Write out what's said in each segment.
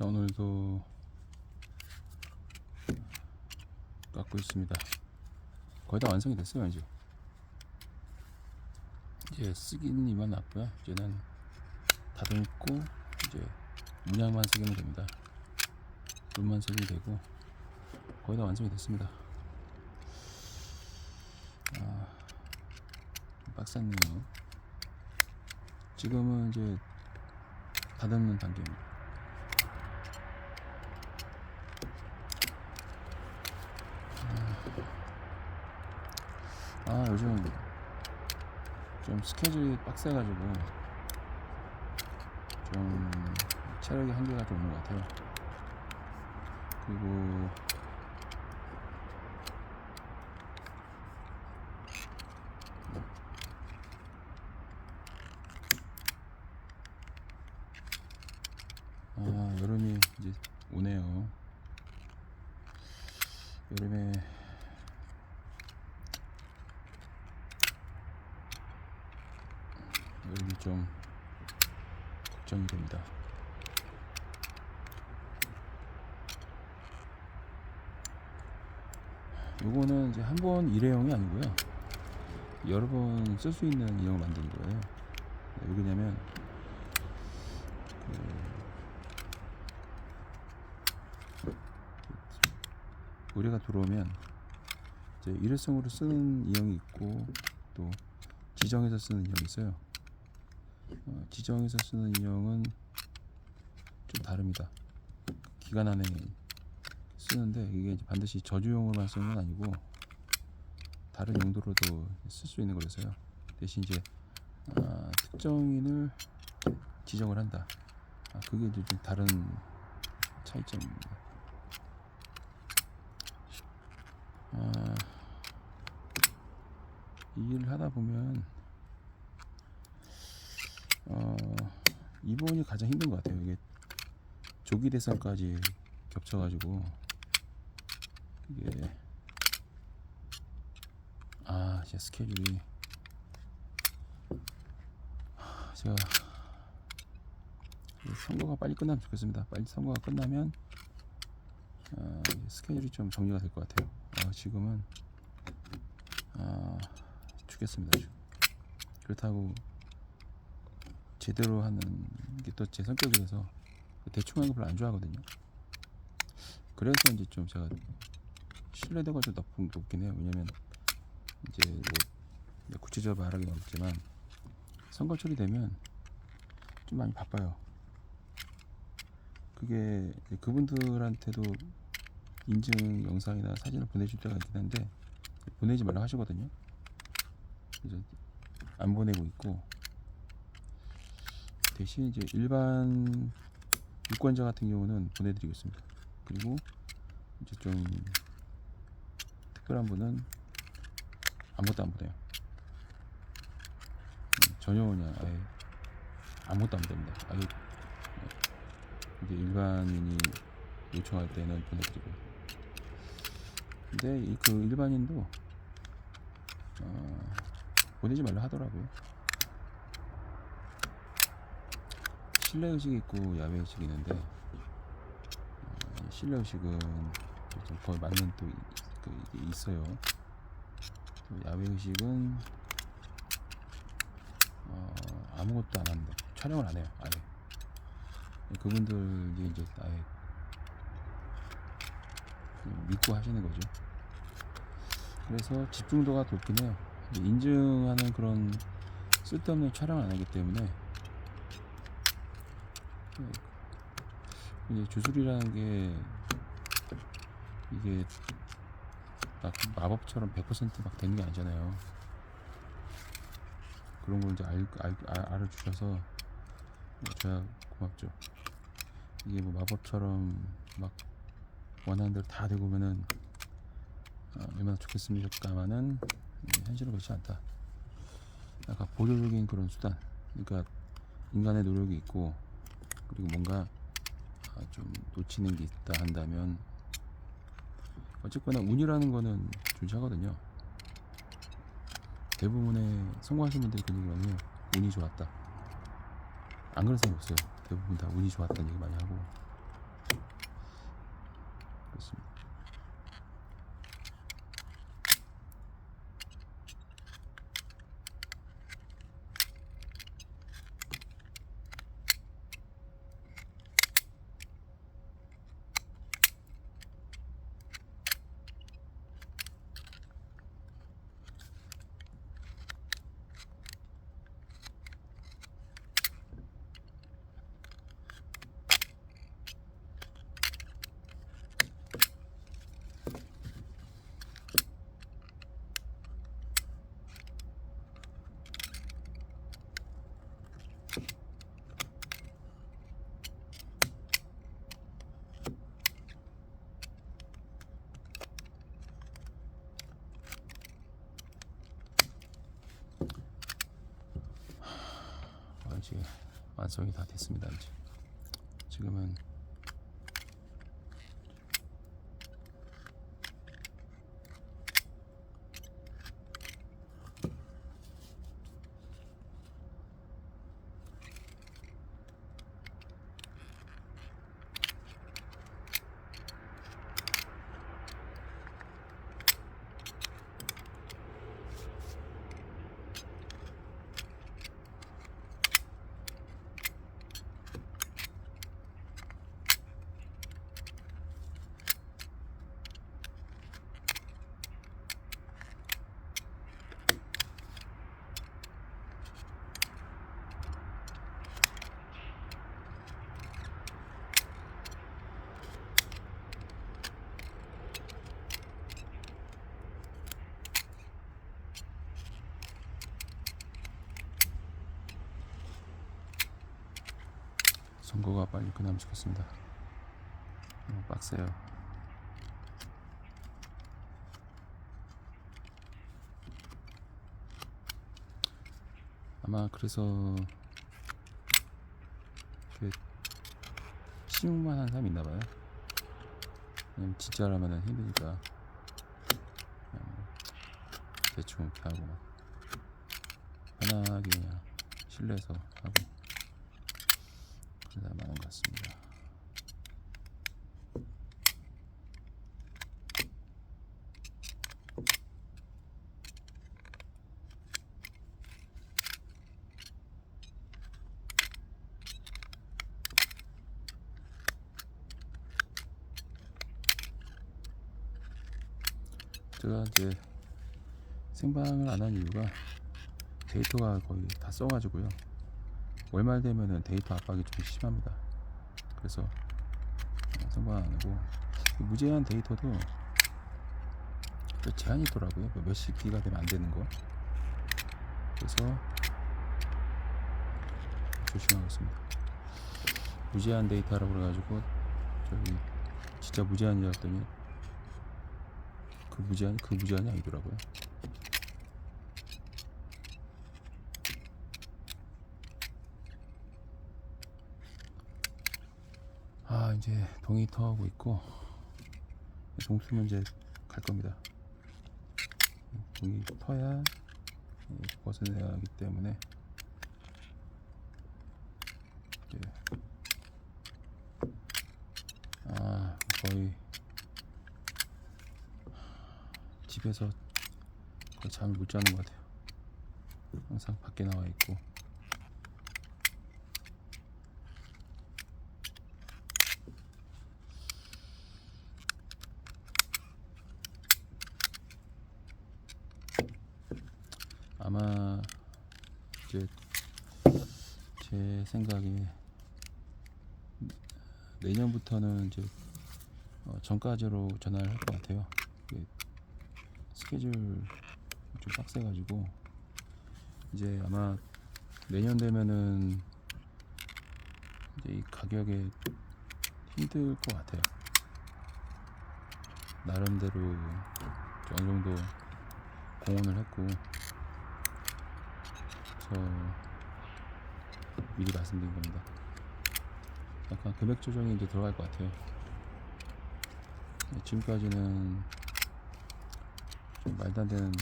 자 오늘도 깎고 있습니다. 거의 다 완성이 됐어요 이제. 이제 쓰기는 이만 났고요. 이제는 다듬고 이제 문양만 새기면 됩니다. 눈만 새기면 되고 거의 다 완성이 됐습니다. 아, 빡셌네요. 지금은 이제 다듬는 단계입니다. 아 요즘 좀 스케줄이 빡세가지고 좀 체력의 한계가 좀 있는 것 같아요. 그리고 아 여름이 이제 오네요. 여름에 여름이 좀 걱정이 됩니다. 요거는 이제 한 번 일회용이 아니고요. 여러 번 쓸 수 있는 인형을 만든 거예요. 왜 그러냐면 그 의뢰가 들어오면 이제 일회성으로 쓰는 인형이 있고 또 지정해서 쓰는 인형이 있어요. 어, 지정해서 쓰는 인형은 좀 다릅니다. 기간 안에 쓰는데 이게 반드시 저주용으로만 쓰는 건 아니고 다른 용도로도 쓸 수 있는 거라서요. 대신 이제 아, 특정인을 지정을 한다. 아, 그게 이제 좀 다른 차이점입니다. 아, 이 일을 하다 보면 이번이 가장 힘든 것 같아요. 이게 조기 대선까지 겹쳐가지고 이게 아, 제 스케줄이 하, 제가 이 선거가 빨리 끝나면 좋겠습니다. 빨리 선거가 끝나면 아, 이 스케줄이 좀 정리가 될 것 같아요. 아, 지금은 아, 죽겠습니다. 지금. 그렇다고 제대로 하는 게 또 제 성격이라서 대충 하는 거 별로 안 좋아하거든요. 그래서 이제 좀 제가 신뢰도가 좀 높은, 높긴 해요. 왜냐면 이제 뭐 구체적으로 말하기는 어렵지만 선거철이 되면 좀 많이 바빠요. 그게 그분들한테도 인증 영상이나 사진을 보내줄 때가 있긴 한데 보내지 말라고 하시거든요. 그래서 안 보내고 있고 대신 이제 일반 유권자 같은 경우는 보내드리고 있습니다. 그리고 이제 좀 특별한 분은 아무것도 안 보내요. 음, 전혀 그냥 아예 아무것도 안 됩니다. 아예 네. 이제 일반인이 요청할 때는 보내드리고. 근데 이그 일반인도 어, 보내지 말라 하더라고요. 실내 의식이 있고 야외 의식이 있는데 어, 이 실내 의식은 좀 거의 맞는 또 이- 그 이게 있어요. 또 야외 의식은 어, 아무것도 안 합니다. 촬영을 안 해요. 아예. 그분들이 이제 아예 믿고 하시는 거죠. 그래서 집중도가 높긴 해요. 인증하는 그런 쓸데없는 촬영을 안 하기 때문에 네. 이제 주술이라는 게 이게 막 마법처럼 100%막 되는 게 아니잖아요. 그런 걸 이제 알, 알, 알, 알아주셔서 뭐 저야 고맙죠. 이게 뭐 마법처럼 막 원하는 대로 다 되고 오면은 어, 얼마나 좋겠습니까만은 예, 현실은 그렇지 않다. 약간 보조적인 그런 수단. 그러니까 인간의 노력이 있고 그리고 뭔가 아, 좀 놓치는 게 있다 한다면 어쨌거나 운이라는 거는 존재하거든요. 대부분의 성공하신 분들이 그런 거는 운이 좋았다. 안 그런 사람 없어요. 대부분 다 운이 좋았다는 얘기 많이 하고 그렇습니다. 완성이 다 됐습니다. 이제 지금은 선거가 빨리 끝나면 좋겠습니다. 너무 빡세요. 아마 그래서 그 시중만 하는 사람이 있나 봐요. 왜냐면 진짜라면은 힘드니까 대충 이렇게 하고 막 편하게 그냥 실내에서 하고 그러다 많은 것 같습니다. 제가 이제 생방을 안 한 이유가 데이터가 거의 다 써가지고요. 월말 되면은 데이터 압박이 좀 심합니다. 그래서 어, 생방 안 하고 그 무제한 데이터도 또 제한이 있더라고요. 뭐 몇십 기가 되면 안 되는 거. 그래서 조심하고 있습니다. 무제한 데이터라고 그래가지고 저기 진짜 무제한이라 했더니 그 무제한 그 무제한이 아니더라고요. 아 이제 동이 터 하고 있고 동수면 이제 갈 겁니다. 동이 터야 예, 벗어내야 하기 때문에 이제 아 거의 집에서 거의 잠을 못 자는 것 같아요. 항상 밖에 나와 있고 아마 이제 제 생각에 내년부터는 이제 어, 전까지로 전화를 할 것 같아요. 스케줄 좀 빡세가지고 이제 아마 내년 되면은 이제 이 가격에 힘들 것 같아요. 나름대로 어느 정도 공헌을 했고 그래서 미리 말씀드린 겁니다. 약간 금액 조정이 이제 들어갈 것 같아요. 네, 지금까지는 좀 말도 안 되는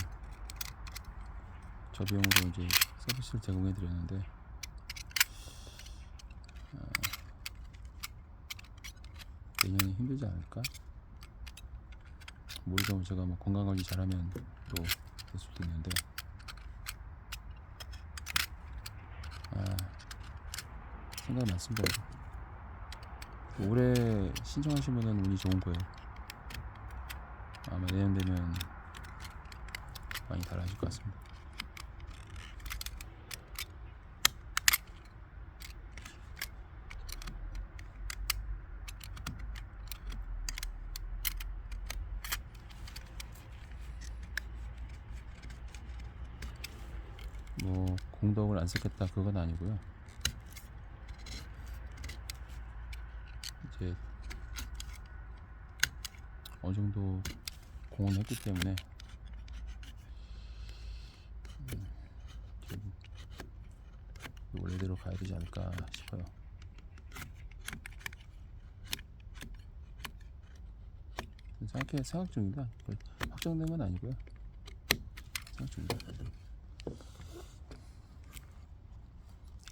저 비용으로 이제 서비스를 제공해 드렸는데 어, 내년이 힘들지 않을까 모르면 제가 뭐 건강 관리 잘하면 또 될 수도 있는데 아 생각 많습니다. 올해 신청하시면은 운이 좋은 거예요. 아마 내년 되면 많이 달라질 것 같습니다. 뭐 공덕을 안 쓰겠다 그건 아니고요. 이제 어느 정도 공헌했기 때문에 음, 원래대로 가야 되지 않을까 싶어요. 생각해 생각 중이다. 확정된 건 아니고요. 생각 중이다.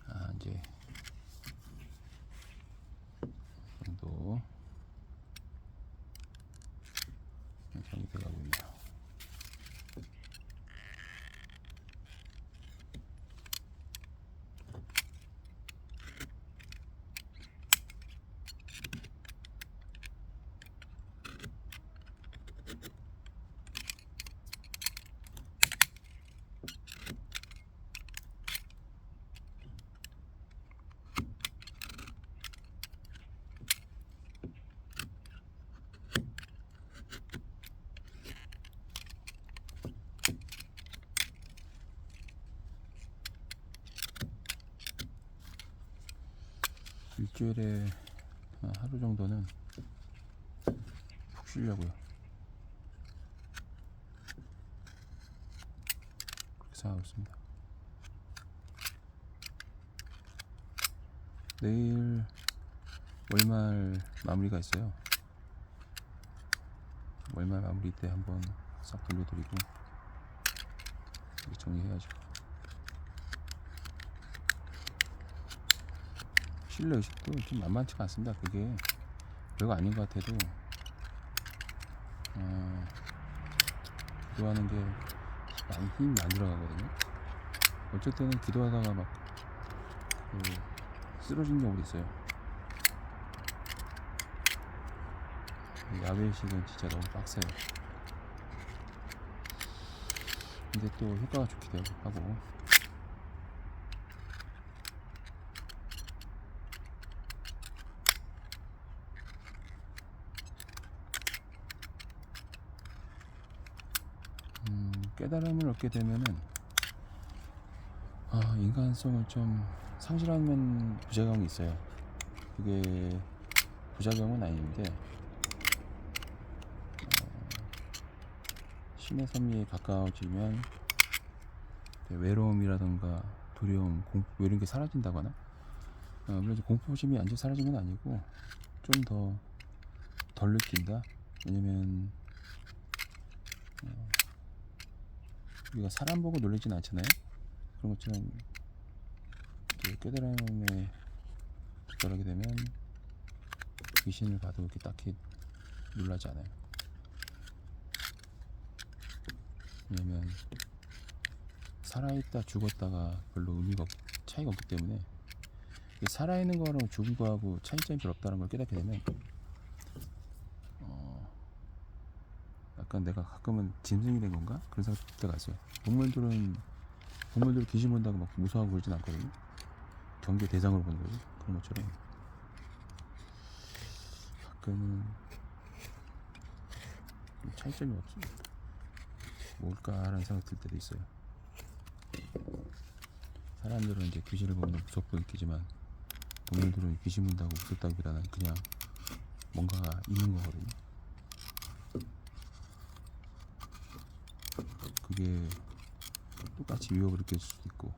아 이제 이 정도 정리돼가고 있네요. 일주일에 한 하루 정도는 푹 쉬려고요. 그렇게 생각하고 있습니다. 내일 월말 마무리가 있어요. 월말 마무리 때 한번 싹 돌려드리고 정리해야죠. 실내 의식도 좀 만만치가 않습니다. 그게 별거 아닌 것 같아도 어, 기도하는 게 많이 힘이 많이 들어가거든요. 어쩔 때는 기도하다가 막 그, 쓰러진 경우도 있어요. 야외식은 진짜 너무 빡세요. 근데 또 효과가 좋기도 하고 깨달음을 얻게 되면은 아, 인간성을 좀 상실하는 부작용이 있어요. 그게 부작용은 아닌데 어, 신의 섭리에 가까워지면 외로움이라던가 두려움, 공포 뭐 이런 게 사라진다거나 어, 물론 공포심이 완전 사라진 건 아니고 좀 더 덜 느낀다. 왜냐면 어, 우리가 사람 보고 놀라진 않잖아요. 그런 것처럼 깨달음에 도달하게 되면 귀신을 봐도 이렇게 딱히 놀라지 않아요. 왜냐면 살아있다 죽었다가 별로 의미가 없, 차이가 없기 때문에 살아있는 거랑 죽은 거하고 차이점이 별로 없다는 걸 깨닫게 되면 어, 약간 내가 가끔은 짐승이 된 건가? 그런 생각 들 때가 있어요. 동물들은 동물들 귀신 본다고 막 무서워하고 그러진 않거든요. 경계 대상으로 보는 거죠. 그런 것처럼 가끔은 좀 차이점이 없지. 뭘까라는 생각 들 때도 있어요. 사람들은 이제 귀신을 보면 무섭고 느끼지만 동물들은 귀신 본다고 무섭다기보다는 그냥 뭔가가 있는 거거든요. 그게 똑같이 위협을 느낄 수도 있고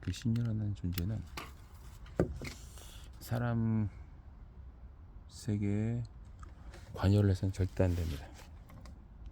그 신이라는 존재는 사람 세계에 관여를 해서는 절대 안 됩니다.